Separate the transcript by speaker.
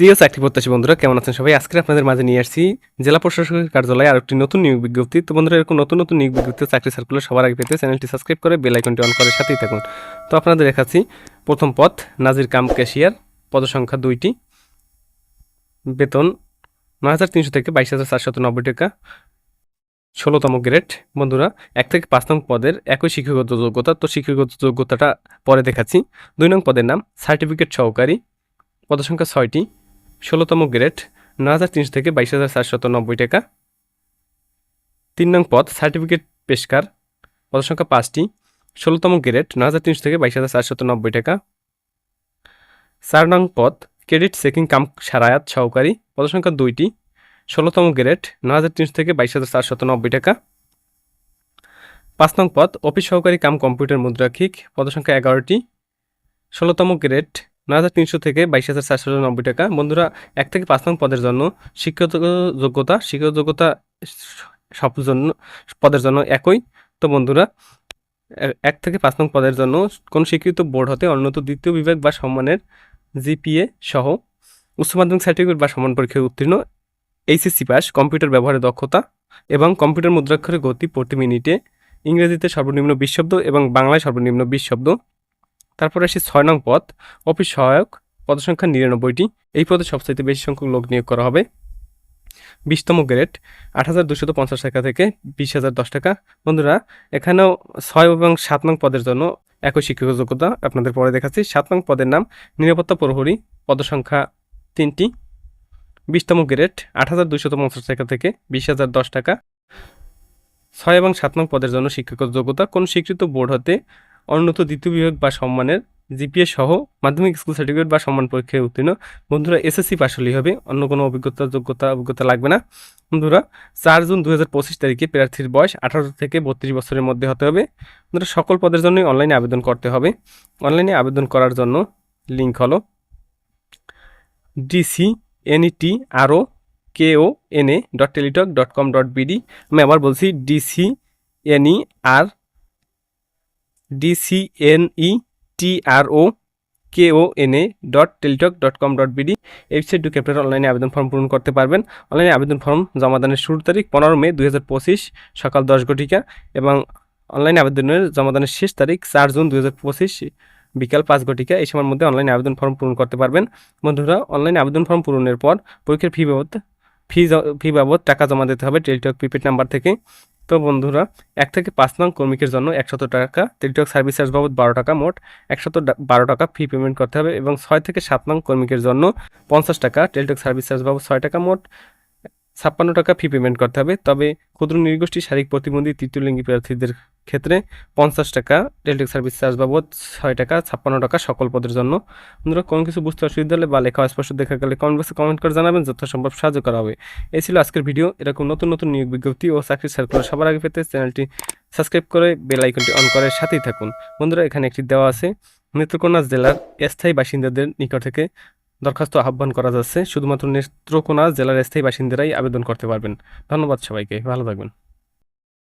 Speaker 1: প্রিয় চাকরি প্রত্যাশী বন্ধুরা, কেমন আছেন সবাই? আজকে আপনাদের মাঝে নিয়ে আসছি জেলা প্রশাসকের কার্যালয়ে আর একটি নতুন নিয়োগ বিজ্ঞপ্তি। তো বন্ধুরা, এরকম নতুন নতুন নিয়োগ বিজ্ঞপ্তি চাকরি সার্কুলার সবার আগে পেতে চ্যানেলটি সাবস্ক্রাইব করে বেল আইকনটি অন করে সাথেই থাকুন। তো আপনাদের দেখাচ্ছি, প্রথম পথ নাজির কাম ক্যাশিয়ার, পদসংখ্যা দুইটি, বেতন নয় হাজার তিনশো থেকে বাইশ হাজার চারশত নব্বই টাকা, ষোলোতম গ্রেড। বন্ধুরা, এক থেকে পাঁচ নং পদের একই শিক্ষাগত যোগ্যতা, তো শিক্ষাগত যোগ্যতাটা পরে দেখাচ্ছি। দুই নং পদের নাম, সার্টিফিকেট সহকারী, পদসংখ্যা ছয়টি ষোলোতম গ্রেড, নয় হাজার তিনশো থেকে বাইশ হাজার চারশত নব্বই টাকা। তিন নং পদ, সার্টিফিকেট পেশকার, পদসংখ্যা পাঁচটি, ষোলোতম গ্রেড, নয় হাজার তিনশো থেকে বাইশ হাজার চারশত নব্বই টাকা। চার নং পদ, ক্রেডিট চেকিং কাম সারায়াত সহকারী, পদসংখ্যা দুইটি, ষোলোতম গ্রেড, নয় হাজার তিনশো থেকে বাইশ হাজার চারশত নব্বই টাকা। পাঁচ নং পদ, অফিস সহকারী কাম কম্পিউটার মুদ্রাক্ষিক, পদসংখ্যা এগারোটি, ষোলোতম গ্রেড নয় হাজার তিনশো থেকে বাইশ হাজার চারশো নব্বই টাকা। বন্ধুরা, এক থেকে পাঁচ নং পদের জন্য শিক্ষাগত যোগ্যতা শিক্ষাগত যোগ্যতা সব জন্য, পদের জন্য একই। তো বন্ধুরা, এক থেকে পাঁচ নং পদের জন্য কোন স্বীকৃত বোর্ড হতে অন্যত দ্বিতীয় বিভাগ বা সম্মানের জিপিএ সহ উচ্চ মাধ্যমিক সার্টিফিকেট বা সম্মান পরীক্ষায় উত্তীর্ণ, এইচএসসি পাস, কম্পিউটার ব্যবহারের দক্ষতা এবং কম্পিউটার মুদ্রাক্ষরের গতি প্রতি মিনিটে ইংরেজিতে সর্বনিম্ন বিশ শব্দ এবং বাংলায় সর্বনিম্ন বিশ শব্দ। তারপরে আসি ছয় নং পদ, অফিস সহায়ক, পদসংখ্যা নিরানব্বইটি। এই পদে সবচাইতে বেশি সংখ্যক লোক নিয়োগ করা হবে। বিশতম গ্রেড, আট হাজার দুশত পঞ্চাশ টাকা থেকে বিশ হাজার দশ টাকা। বন্ধুরা, এখানেও ছয় এবং সাত নং পদের জন্য একই শিক্ষক যোগ্যতা আপনাদের পরে দেখাচ্ছি। সাত নং পদের নাম নিরাপত্তা প্রহরী, পদসংখ্যা তিনটি। বিশতম গ্রেড, আট হাজার দুশত পঞ্চাশ টাকা থেকে বিশ হাজার দশ টাকা। ছয় এবং সাত নং পদের জন্য শিক্ষক যোগ্যতা। কোন স্বীকৃত বোর্ড হতে অনুন্নত দ্বিতীয় বিভাগ বা সম্মানের জিপিএ সহ মাধ্যমিক স্কুল সার্টিফিকেট বা সম্মান পরীক্ষায় উত্তীর্ণ। বন্ধুরা, এসএসসি পাশ হলেই হবে, অন্য কোনো অভিজ্ঞতা, যোগ্যতা, অভিজ্ঞতা লাগবে না। বন্ধুরা, চার জুন দু হাজার পঁচিশ তারিখে প্রার্থীর বয়স আঠারো থেকে বত্রিশ বছরের মধ্যে হতে হবে। বন্ধুরা, সকল পদের জন্যই অনলাইনে আবেদন করতে হবে। অনলাইনে আবেদন করার জন্য লিঙ্ক হলো DC N E T R O K O N A dot Teletalk dot com dot BD আমি আবার বলছি DC N E R DC N E T R O K O N A dot Teletalk dot com dot BD website ঢুকে আপনারা অনলাইনে আবেদন form পূরণ করতে পারবেন। অনলাইনে আবেদন ফর্ম জমা দানের শুরুর তারিখ পনেরো মে দুই হাজার পঁচিশ, সকাল দশ ঘটিকা এবং অনলাইনে আবেদনের জমা দানের শেষ তারিখ চার জুন দুই হাজার পঁচিশ, বিকাল পাঁচ ঘটিকা এই সময়ের মধ্যে অনলাইনে আবেদন ফর্ম পূরণ করতে পারবেন। বন্ধুরা অনলাইনে আবেদন ফর্ম পূরণের পর পরীক্ষার ফি বাবদ ফি ফি বাবদ টাকা জমা দিতে হবে টেলিটক প্রিপেড নাম্বার থেকে। তো বন্ধুরা, এক থেকে পাঁচ নং কর্মীকের জন্য একশত টাকা, টেলিটক সার্ভিস চার্জ বাবদ বারো টাকা মোট, একশত বারো টাকা ফি পেমেন্ট করতে হবে এবং ছয় থেকে সাত নং কর্মীকের জন্য পঞ্চাশ টাকা, টেলিটক সার্ভিস চার্জ বাবদ ছয় টাকা মোট, ছাপ্পান্ন টাকা ফি পেমেন্ট করতে হবে। তবে ক্ষুদ্র নির্গোষ্ঠী শারীরিক প্রতিবন্ধী তৃতীয় লিঙ্গী প্রার্থীদের ক্ষেত্রে পঞ্চাশ টাকা টেলিটক সার্ভিস চার্জ বাবদ ছয় টাকা, ছাপ্পান্ন টাকা সকল পদের জন্য। বন্ধুরা, কোনো কিছু বুঝতে অসুবিধা হলে বা লেখা স্পষ্ট দেখা গেলে কমেন্ট বক্সে কমেন্ট করে জানাবেন, যথাসম্ভব সাহায্য করা হবে। এই ছিল আজকের ভিডিও এরকম নতুন নতুন নিয়োগ বিজ্ঞপ্তি ও চাকরির সার্কুলার সবার আগে পেতে চ্যানেলটি সাবস্ক্রাইব করে বেল আইকনটি অন করার সাথেই থাকুন। বন্ধুরা, এখানে একটি দেওয়া আছে, নেত্রকোনা জেলার স্থায়ী বাসিন্দাদের নিকট থেকে দরখাস্ত আহ্বান করা যাচ্ছে। শুধুমাত্র নেত্রকোনা জেলার স্থায়ী বাসিন্দারাই আবেদন করতে পারবেন। ধন্যবাদ সবাইকে। ভালো থাকবেন।